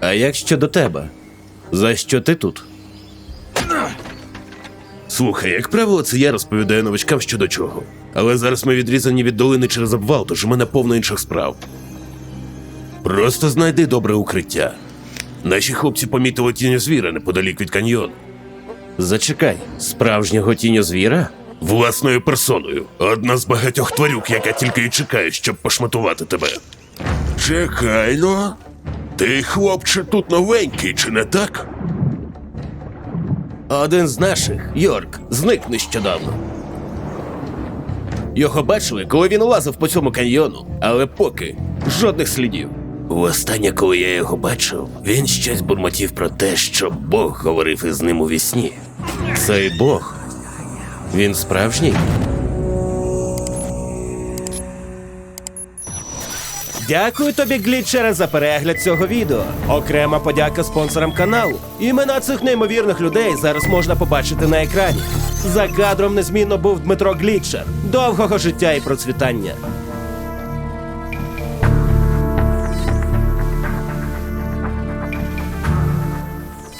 А як щодо тебе? За що ти тут? Слухай, як правило, це я розповідаю новачкам щодо чого. Але зараз ми відрізані від долини через обвал, тож у мене повно інших справ. Просто знайди добре укриття. Наші хлопці помітили тінь звіра неподалік від каньйону. Зачекай, справжнього тіньозвіра? Власною персоною. Одна з багатьох тварюк, яка тільки і чекає, щоб пошматувати тебе. Чекай но. Ти, хлопче, тут новенький, чи не так? Один з наших, Йорк, зник нещодавно. Його бачили, коли він лазив по цьому каньйону, але поки жодних слідів. Востаннє, коли я його бачив, він щось бурмотів про те, що Бог говорив із ним у вісні. Цей Бог. Він справжній? Дякую тобі, глітчере, за перегляд цього відео. Окрема подяка спонсорам каналу. Імена цих неймовірних людей зараз можна побачити на екрані. За кадром незмінно був Дмитро Глітчер. Довгого життя і процвітання.